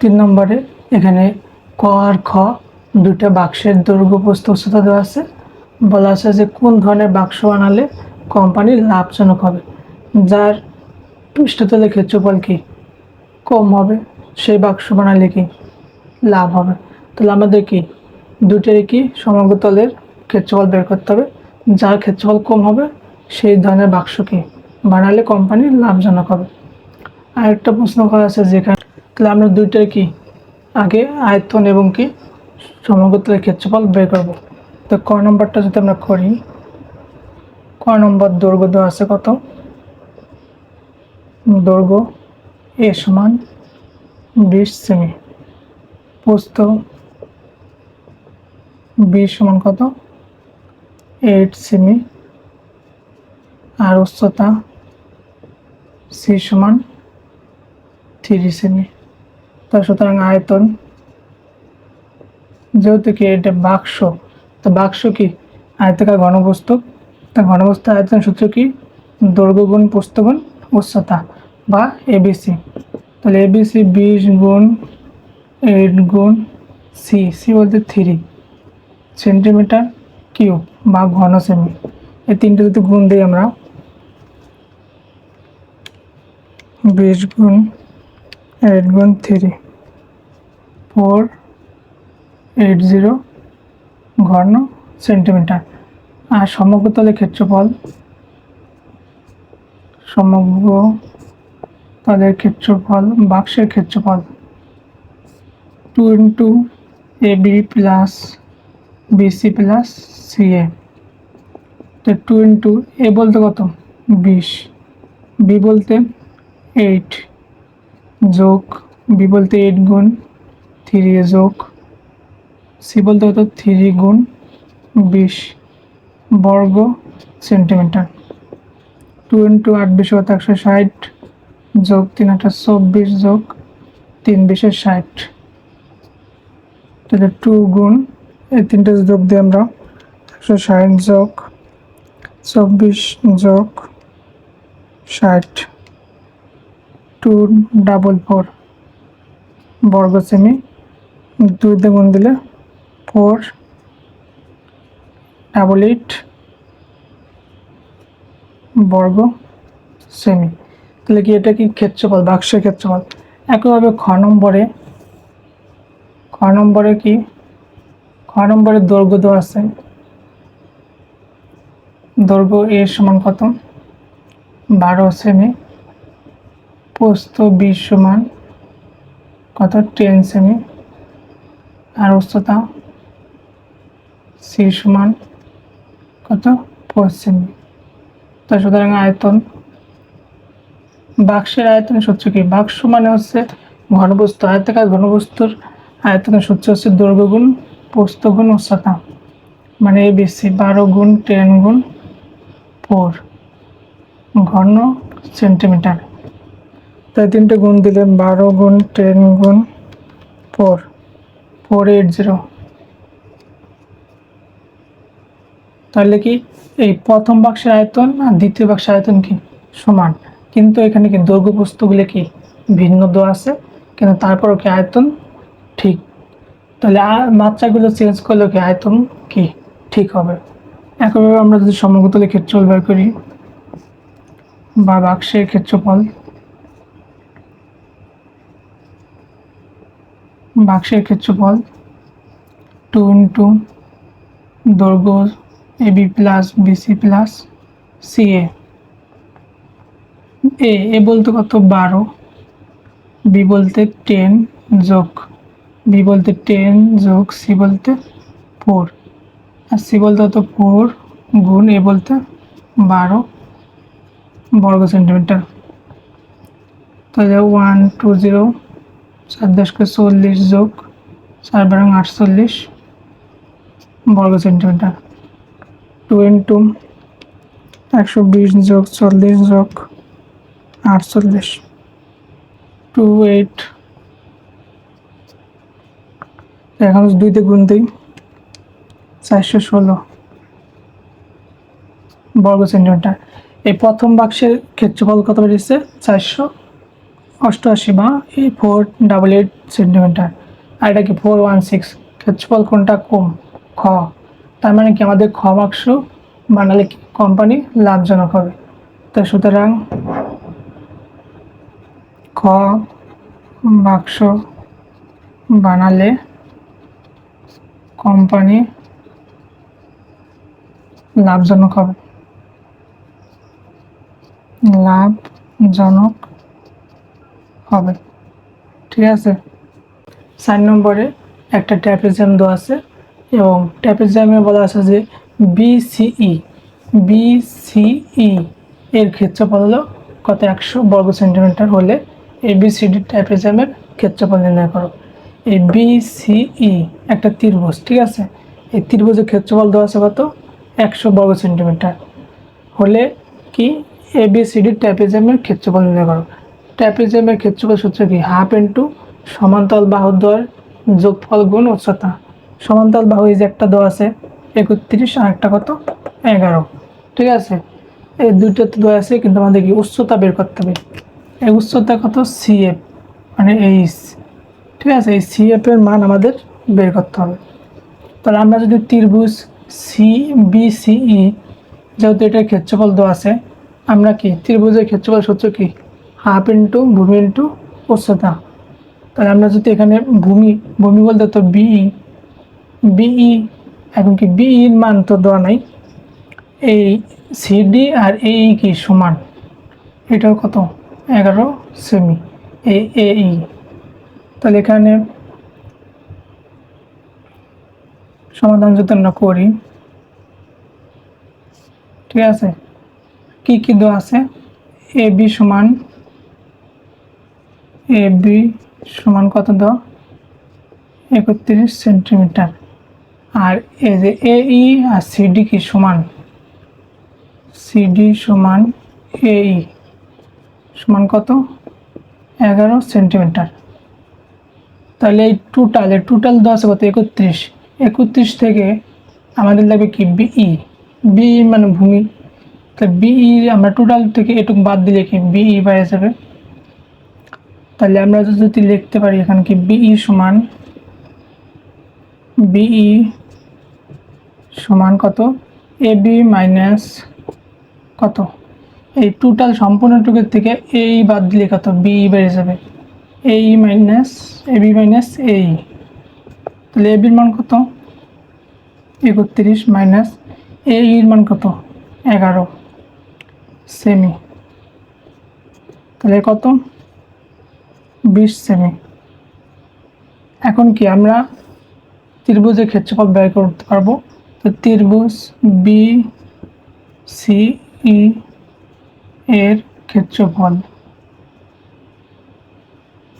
তিন নম্বরে এখানে ক আর খ দুইটা বাক্সের দৈর্ঘ্য প্রস্থ উচ্চতা দেওয়া আছে। বলা আছে যে কোন ধরনের বাক্স বানালে কোম্পানির লাভজনক হবে? যার পৃষ্ঠতলের ক্ষেত্রফল কি? কম হবে, সেই বাক্স বানালে কি লাভ হবে? তাহলে আমাদের কি দুটোরই কি সমগ্র তলের ক্ষেত্রফল বের করতে হবে? যার ক্ষেত্রফল কম হবে, সেই ধরনের বাক্স কি বানালে কোম্পানির লাভজনক হবে? আরেকটা প্রশ্ন করা আছে যেখানে তাহলে আমরা দুইটার কি? আগে আয়তন এবং কি? সমগ্র তলের ক্ষেত্রফল বের করব। তো ক নম্বরটা যদি আমরা করি, ক নম্বর দৈর্ঘ্য দেওয়া আছে কত? দৈর্ঘ্য এ সমান বিশ সেমি। পোস্ত বিশ সমান কত? Eight semi. আর উচ্চতা সি সমান থ্রি সেমি। তো সুতরাং আয়তন যেহেতু কি এটা বাক্স। তো বাক্স কি? আয়তাকার ঘনবস্তু। তা ঘনবস্তু আয়তন সূত্র কি? দৈর্ঘ্য গুণ প্রস্থ গুণ উচ্চতা বা এবিসি তাহলে এবিসি বিশ গুণ এইট গুণ সি সি বলতে থ্রি। সেন্টিমিটার কিউব বা ঘন সেমি। এই তিনটে যদি গুণ দিই আমরা, বিশ গুণ এইট গুণ থ্রি। ফোর, এইট জিরো ঘন সেন্টিমিটার। আর সমগ্র তলের ক্ষেত্রফল? সমগ্র তলের ক্ষেত্রফল, বাক্সের ক্ষেত্রফল। Two into A B plus BC plus C A. তো টু ইন্টু এ বলতে কত? বিশ। বি বলতে এইট। যোগ বি বলতে এইট গুণ, থ্রি এ যোগ। সি বলতে কত থ্রি গুণ, বিশ। বর্গ সেন্টিমিটার। টু ইন্টু আট বিশ হতো একশো ষাট? যোগ তিন আটটা চব্বিশ, যোগ তিন বিশের ষাট। তাহলে টু গুণ, এই তিনটে যোগ দিই আমরা একশো ষাট যোগ, চব্বিশ যোগ ষাট। Two double four. বর্গ সেমি দুই দিয়ে গুণ দিলে ফোর। Double eight. বর্গ সেমি তাহলে কি এটা কি ক্ষেত্রফল? বাক্সের ক্ষেত্রফল। একইভাবে খ নম্বরে খ নম্বরে কি? খ নম্বরে দৈর্ঘ্য দেওয়া আছে। দৈর্ঘ্য এ সমান কত? বারো সেমি প্রস্থ বিশ সমান কত? টেন সেমি আর উচ্চতা সি সমান কত? ফোর সেমি তো সুতরাং আয়তন, বাক্সের আয়তন সূত্র কি? বাক্স মানে হচ্ছে ঘনবস্তু, আয়তাকার ঘনবস্তুর আয়তনের সূত্র হচ্ছে দৈর্ঘ্য গুণ প্রস্থ গুণ উচ্চতা। মানে এ বেশি বারো গুণ টেন গুণ ফোর ঘন সেন্টিমিটার তাই তিনটে গুণ দিলে বারো গুণ টেন গুণ ফোর ফোর এইট জিরো তাহলে কি এই প্রথম বাক্সের আয়তন আর দ্বিতীয় বাক্সের আয়তন কি সমান? কিন্তু এখানে কি দৈর্ঘ্য বস্তুগুলো কি ভিন্ন দেওয়া আছে? কিন্তু তারপরও কি আয়তন ঠিক? তাহলে মাত্রাগুলো চেঞ্জ করলেও কি আয়তন কি ঠিক হবে? একইভাবে আমরা যদি সমগ্রতলের ক্ষেত্রফল বের করি, বা বাক্সের ক্ষেত্রফল বাক্সের ক্ষেত্রফল টু ইন্টু দৈর্ঘ্য A B plus BC plus, C A. A A বলতে কত? বারো। বি বলতে টেন যোগ, বি বলতে টেন যোগ, সি বলতে ফোর। আর সি বলতে কত? ফোর গুণ, এ বলতে বারো। বর্গ সেন্টিমিটার। তাহলে ওয়ান, টু, জিরো চার দশকে চল্লিশ যোগ চার বারং আটচল্লিশ, বর্গ সেন্টিমিটার। টু ইন্টু একশো বিশ যোগ চল্লিশ যোগ আটচল্লিশ। টু এইট এখন দুইতে গুণ দিই চারশো ষোলো, বর্গ সেন্টিমিটার। এই প্রথম বাক্সের ক্ষেত্রফল কত বেরিয়েছে? চারশো। অষ্টআশি বা এই ফোর ডাবল এইট সেন্টিমিটার আর এটা কি ফোর ওয়ান সিক্স ক্ষেত্রফল কোনটা? কম। খ। তার মানে কি আমাদের খ বাক্স বানালে কোম্পানি লাভজনক হবে? তো সুতরাং খ বাক্স বানালে কোম্পানি লাভজনক হবে। লাভজনক হবে। ঠিক আছে? চার নম্বরে একটা ট্যাপিজম দেওয়া আছে এবং ট্যাপিজমে বলা আছে যে বিসিই বিসিই এর ক্ষেত্রফল হলো কত? একশো বর্গ সেন্টিমিটার হলে এই বিসিডি ট্যাপিজমের ক্ষেত্রফল নির্ণয় করো। এই বিসিই একটা ত্রিভুজ, ঠিক আছে? এই ত্রিভুজের ক্ষেত্রফল দেওয়া আছে কত? একশো বর্গ সেন্টিমিটার। হলে কি? এ বি সি ডি ট্যাপিজমের ক্ষেত্রফল নির্ণয় করো। ট্যাপিজমের ক্ষেত্রফল সূত্র কি? হাফ ইন্টু সমান্তরাল বাহুদ্বয়ের যোগফল গুণ উচ্চতা। সমান্তরাল বাহু এই যে একটা দেওয়া আছে, একত্রিশ, আর একটা কত? এগারো। ঠিক আছে? এই দুইটা তো দেওয়া আছে, কিন্তু আমাদের কি উচ্চতা বের করতে হবে। এই উচ্চতা কত? সিএফ মানে এইচ ঠিক আছে? এই সিএফ এর মান আমাদের বের করতে হবে। তাহলে আমরা যদি ত্রিভুজ সি বি সিই যেহেতু এটার ক্ষেত্রফল দেওয়া আছে, আমরা কি ত্রিভুজের ক্ষেত্রফল সূত্র কি? হাফ ইন্টু ভূমি ইন্টু উচ্চতা তাহলে আমরা যদি এখানে ভূমি ভূমি বলতে তো বিই বিই, এখন কি বিইর মান তো দেওয়া নাই। এই সিডি আর এই কি সমান? এটাও কত? এগারো সেমি। এ এই। তাহলে এখানে সমাধান যদি আমরা করি, ঠিক আছে? কি কি দেওয়া আছে? এ বি সমান এ বি সমান কত দেওয়া একত্রিশ সেন্টিমিটার। আর এই যে এ ই আর সিডি কি সমান? সিডি সমান এ ই। সমান কত? এগারো সেন্টিমিটার। তাহলে এই টোটাল এই টোটাল আছে কত একত্রিশ। একত্রিশ থেকে আমাদের লাগবে কি? বিই বিই মানে ভূমি। তা বিই আমরা টোটাল থেকে এটুকু বাদ দিলে কি? বিই বাইরে যাবে তাহলে আমরা যদি লিখতে পারি এখানে কি বিই সমান বিই সমান কত? এ বি মাইনাস কত? এই টোটাল সম্পূর্ণটুকুর থেকে এই বাদ দিলে কত? বিই বেড়ে যাবে। এই মাইনাস, এ বি মাইনাস এই তাহলে এ বির মান কত? একত্রিশ মাইনাস এ ইর মান কত? এগারো। সেমি। তাহলে কত? বিশ সেমি এখন কি আমরা ত্রিভুজের ক্ষেত্রফল ব্যয় করতে পারব? তো ত্রিভুজ বি সি ই এর ক্ষেত্রফল।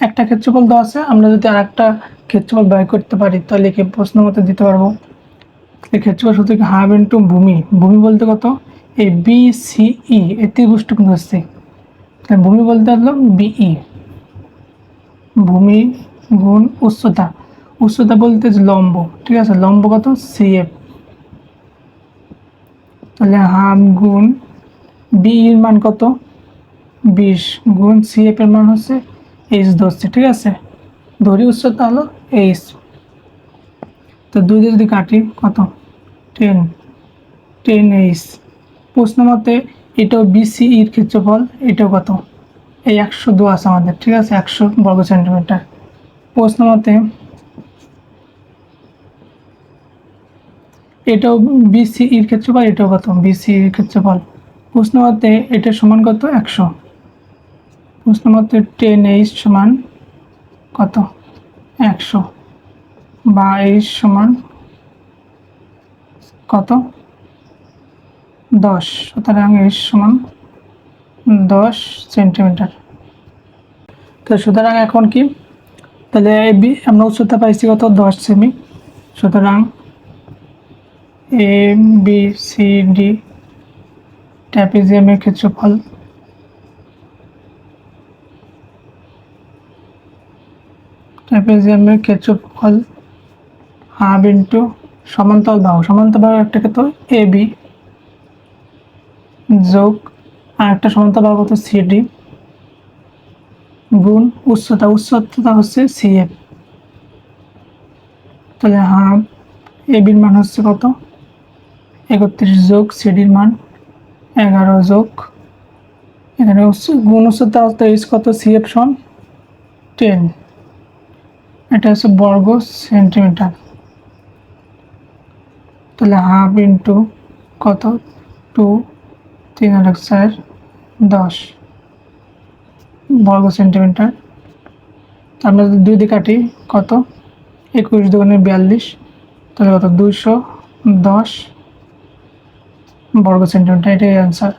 একটা ক্ষেত্রফল দেওয়া আছে, আমরা যদি আর একটা ক্ষেত্রফল ব্যয় করতে পারি, তাহলে কি প্রশ্ন মতো দিতে পারব। এই ক্ষেত্রফল সূত্র কি? হাফ ইন্টু ভূমি। ভূমি বলতে কত? এই বি সি ই এই ত্রিভুজটুকু তাহলে ভূমি বলতে হলো বিই ভূমি, গুণ, উচ্চতা। উচ্চতা বলতে লম্ব, ঠিক আছে? লম্ব কত? সিএফ তাহলে হাফ গুণ বি এর মান কত? বিশ। গুণ সিএফ এর মান হচ্ছে এইচ ধরছে, ঠিক আছে? ধরি উচ্চতা হলো এইচ তো দুই দিয়ে যদি কাটি, কত? টেন টেন এইচ প্রশ্ন মতে এটাও বিসিইর ক্ষেত্রফল, এটাও কত? এই একশো দু আছে আমাদের, ঠিক আছে? একশো বর্গ সেন্টিমিটার। প্রশ্ন মতে, এটাও বিসিইর ক্ষেত্রফল, এটাও কত? বিসিইর ক্ষেত্রফল। প্রশ্ন মতে, এটা সমান কত? একশো। প্রশ্ন মতে, টেন এইচ সমান কত? একশো। বা এইচ সমান কত? দশ। সুতরাং এইচ সমান দশ সেন্টিমিটার। তো সুতরাং এখন কি? তাহলে আমরা উচ্চতা পাইছি কত? দশ সেমি। সুতরাং এ বি সি ডি ট্যাপিজিয়ামের ক্ষেত্রফল ট্যাপিজিয়ামের ক্ষেত্রফল হাফ ইন্টু সমান্তরাল বাহু। সমান্তরাল বাহু একটা কত এ বি যোগ আর একটা সমান্তরাল বাহু কত সিডি গুণ, উচ্চতা উচ্চতা হচ্ছে সিএফ তাহলে হাফ এবির মান হচ্ছে কত? একত্রিশ যোগ সিডির মান এগারো যোগ। এখানে উচ্চ- গুণ, উচ্চতা তেইশ কত? সিএফ সন টেন এটা হচ্ছে বর্গ সেন্টিমিটার। তাহলে হাফ ইন্টু কত? টু তিন আর এক চার দশ। বর্গ সেন্টিমিটার। আমরা যদি দুই দিয়ে কাটি, কত? একুশ দুগুণে বিয়াল্লিশ, তাহলে কত? দুইশো দশ বর্গ সেন্টিমিটার, এটাই অ্যান্সার